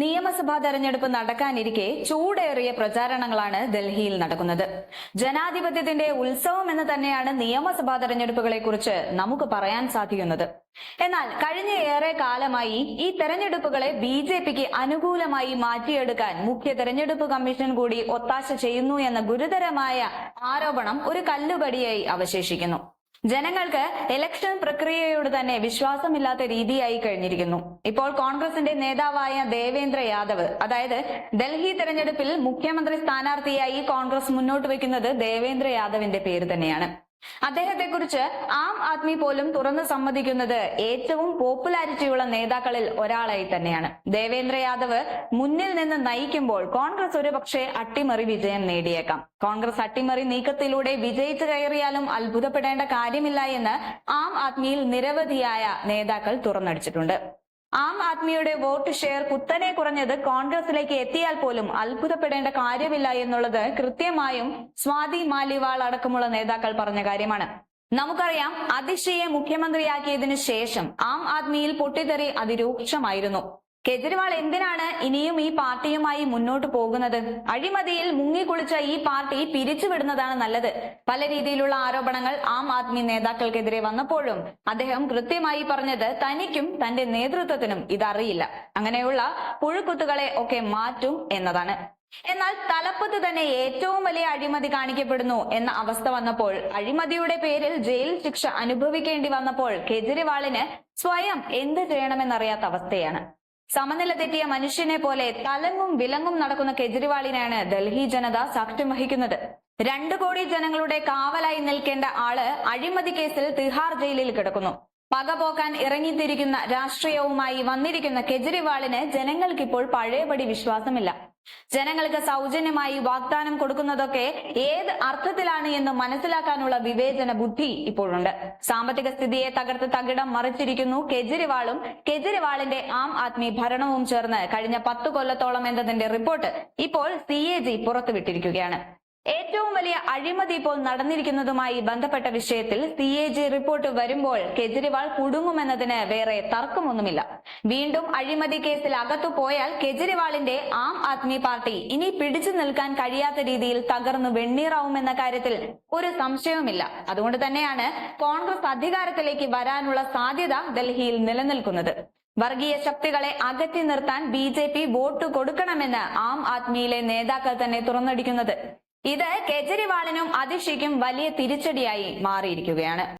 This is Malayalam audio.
നിയമസഭാ തെരഞ്ഞെടുപ്പ് നടക്കാനിരിക്കെ ചൂടേറിയ പ്രചാരണങ്ങളാണ് ഡൽഹിയിൽ നടക്കുന്നത്. ജനാധിപത്യത്തിന്റെ ഉത്സവം എന്ന് തന്നെയാണ് നിയമസഭാ തെരഞ്ഞെടുപ്പുകളെ കുറിച്ച് നമുക്ക് പറയാൻ സാധിക്കുന്നത്. എന്നാൽ കഴിഞ്ഞ ഏറെ കാലമായി ഈ തെരഞ്ഞെടുപ്പുകളെ ബി ജെ പിക്ക് അനുകൂലമായി മാറ്റിയെടുക്കാൻ മുഖ്യ തെരഞ്ഞെടുപ്പ് കമ്മീഷൻ കൂടി ഒത്താശ ചെയ്യുന്നു എന്ന ഗുരുതരമായ ആരോപണം ഒരു കല്ലുകടിയായി അവശേഷിക്കുന്നു. ജനങ്ങൾക്ക് ഇലക്ഷൻ പ്രക്രിയയോട് തന്നെ വിശ്വാസമില്ലാത്ത രീതിയായി കഴിഞ്ഞിരിക്കുന്നു. ഇപ്പോൾ കോൺഗ്രസിന്റെ നേതാവായ ദേവേന്ദ്ര യാദവ് അതായത് ഡൽഹി തെരഞ്ഞെടുപ്പിൽ മുഖ്യമന്ത്രി സ്ഥാനാർത്ഥിയായി കോൺഗ്രസ് മുന്നോട്ട് വെക്കുന്നത് ദേവേന്ദ്ര യാദവിന്റെ പേര് തന്നെയാണ്. അദ്ദേഹത്തെക്കുറിച്ച് ആം ആദ്മി പോലും തുറന്ന് സമ്മതിക്കുന്നത് ഏറ്റവും പോപ്പുലാരിറ്റിയുള്ള നേതാക്കളിൽ ഒരാളായി തന്നെയാണ്. ദേവേന്ദ്ര യാദവ് മുന്നിൽ നിന്ന് നയിക്കുമ്പോൾ കോൺഗ്രസ് ഒരു പക്ഷേ അട്ടിമറി വിജയം നേടിയേക്കാം. കോൺഗ്രസ് അട്ടിമറി നീക്കത്തിലൂടെ വിജയിച്ചു കയറിയാലും അത്ഭുതപ്പെടേണ്ട കാര്യമില്ല എന്ന് ആം ആദ്മിയിൽ നിരവധിയായ നേതാക്കൾ തുറന്നടിച്ചിട്ടുണ്ട്. ആം ആദ്മിയുടെ വോട്ട് ഷെയർ കുത്തനെ കുറഞ്ഞത് കോൺഗ്രസിലേക്ക് എത്തിയാൽ പോലും അത്ഭുതപ്പെടേണ്ട കാര്യമില്ല എന്നുള്ളത് കൃത്യമായും സ്വാതി മാലിവാൾ അടക്കമുള്ള നേതാക്കൾ പറഞ്ഞ കാര്യമാണ്. നമുക്കറിയാം അതിഷയെ മുഖ്യമന്ത്രിയാക്കിയതിനു ശേഷം ആം ആദ്മിയിൽ പൊട്ടിത്തെറി അതിരൂക്ഷമായിരുന്നു. കെജ്രിവാൾ എന്തിനാണ് ഇനിയും ഈ പാർട്ടിയുമായി മുന്നോട്ട് പോകുന്നത്? അഴിമതിയിൽ മുങ്ങിക്കുളിച്ച ഈ പാർട്ടി പിരിച്ചുവിടുന്നതാണ് നല്ലത്. പല രീതിയിലുള്ള ആരോപണങ്ങൾ ആം ആദ്മി നേതാക്കൾക്കെതിരെ വന്നപ്പോഴും അദ്ദേഹം കൃത്യമായി പറഞ്ഞത് തനിക്കും തന്റെ നേതൃത്വത്തിനും ഇതറിയില്ല. അങ്ങനെയുള്ള പുഴുക്കുത്തുകളെ ഒക്കെ മാറ്റും എന്നതാണ്. എന്നാൽ തലപ്പത്ത് തന്നെ ഏറ്റവും വലിയ അഴിമതി കാണിക്കപ്പെടുന്നു എന്ന അവസ്ഥ വന്നപ്പോൾ അഴിമതിയുടെ പേരിൽ ജയിൽ ശിക്ഷ അനുഭവിക്കേണ്ടി വന്നപ്പോൾ കെജ്രിവാളിന് സ്വയം എന്ത് ചെയ്യണമെന്നറിയാത്ത അവസ്ഥയാണ്. സമനില തെറ്റിയ മനുഷ്യനെ പോലെ തലങ്ങും വിലങ്ങും നടക്കുന്ന കെജ്രിവാളിനെയാണ് ഡൽഹി ജനത സാക്ഷ്യം വഹിക്കുന്നത്. രണ്ടു കോടി ജനങ്ങളുടെ കാവലായി നിൽക്കേണ്ട ആൾ അഴിമതി കേസിൽ തിഹാർ ജയിലിൽ കിടക്കുന്നു. പകപോക്കാൻ ഇറങ്ങിത്തിരിക്കുന്ന രാഷ്ട്രീയവുമായി വന്നിരിക്കുന്ന കെജ്രിവാളിന് ജനങ്ങൾക്കിപ്പോൾ പഴയപടി വിശ്വാസമില്ല. ജനങ്ങൾക്ക് സൗജന്യമായി വാഗ്ദാനം കൊടുക്കുന്നതൊക്കെ ഏത് അർത്ഥത്തിലാണ് എന്ന് മനസ്സിലാക്കാനുള്ള വിവേചന ബുദ്ധി ഇപ്പോഴുണ്ട്. സാമ്പത്തിക സ്ഥിതിയെ തകർത്ത് തകിടം മറിച്ചിരിക്കുന്നു കെജ്രിവാളും. കെജ്രിവാളിന്റെ ആം ആദ്മി ഭരണവും ചേർന്ന് കഴിഞ്ഞ പത്തു കൊല്ലത്തോളം എന്നതിന്റെ റിപ്പോർട്ട് ഇപ്പോൾ സി എ ജി പുറത്തുവിട്ടിരിക്കുകയാണ്. ഏറ്റവും വലിയ അഴിമതി ഇപ്പോൾ നടന്നിരിക്കുന്നതുമായി ബന്ധപ്പെട്ട വിഷയത്തിൽ സി എ ജി റിപ്പോർട്ട് വരുമ്പോൾ കെജ്രിവാൾ കുടുങ്ങുമെന്നതിന് വേറെ തർക്കമൊന്നുമില്ല. വീണ്ടും അഴിമതി കേസിൽ അകത്തു പോയാൽ കെജ്രിവാളിന്റെ ആം ആദ്മി പാർട്ടി ഇനി പിടിച്ചു നിൽക്കാൻ കഴിയാത്ത രീതിയിൽ തകർന്നു വെണ്ണീറാവുമെന്ന കാര്യത്തിൽ ഒരു സംശയവുമില്ല. അതുകൊണ്ട് തന്നെയാണ് കോൺഗ്രസ് അധികാരത്തിലേക്ക് വരാനുള്ള സാധ്യത ഡൽഹിയിൽ നിലനിൽക്കുന്നത്. വർഗീയ ശക്തികളെ അകറ്റി നിർത്താൻ ബി ജെ പി വോട്ട് കൊടുക്കണമെന്ന് ആം ആദ്മിയിലെ നേതാക്കൾ തന്നെ തുറന്നടിക്കുന്നത്. ഇത് കെജ്രിവാളിനും അതിഷിക്കും വലിയ തിരിച്ചടിയായി മാറിയിരിക്കുകയാണ്.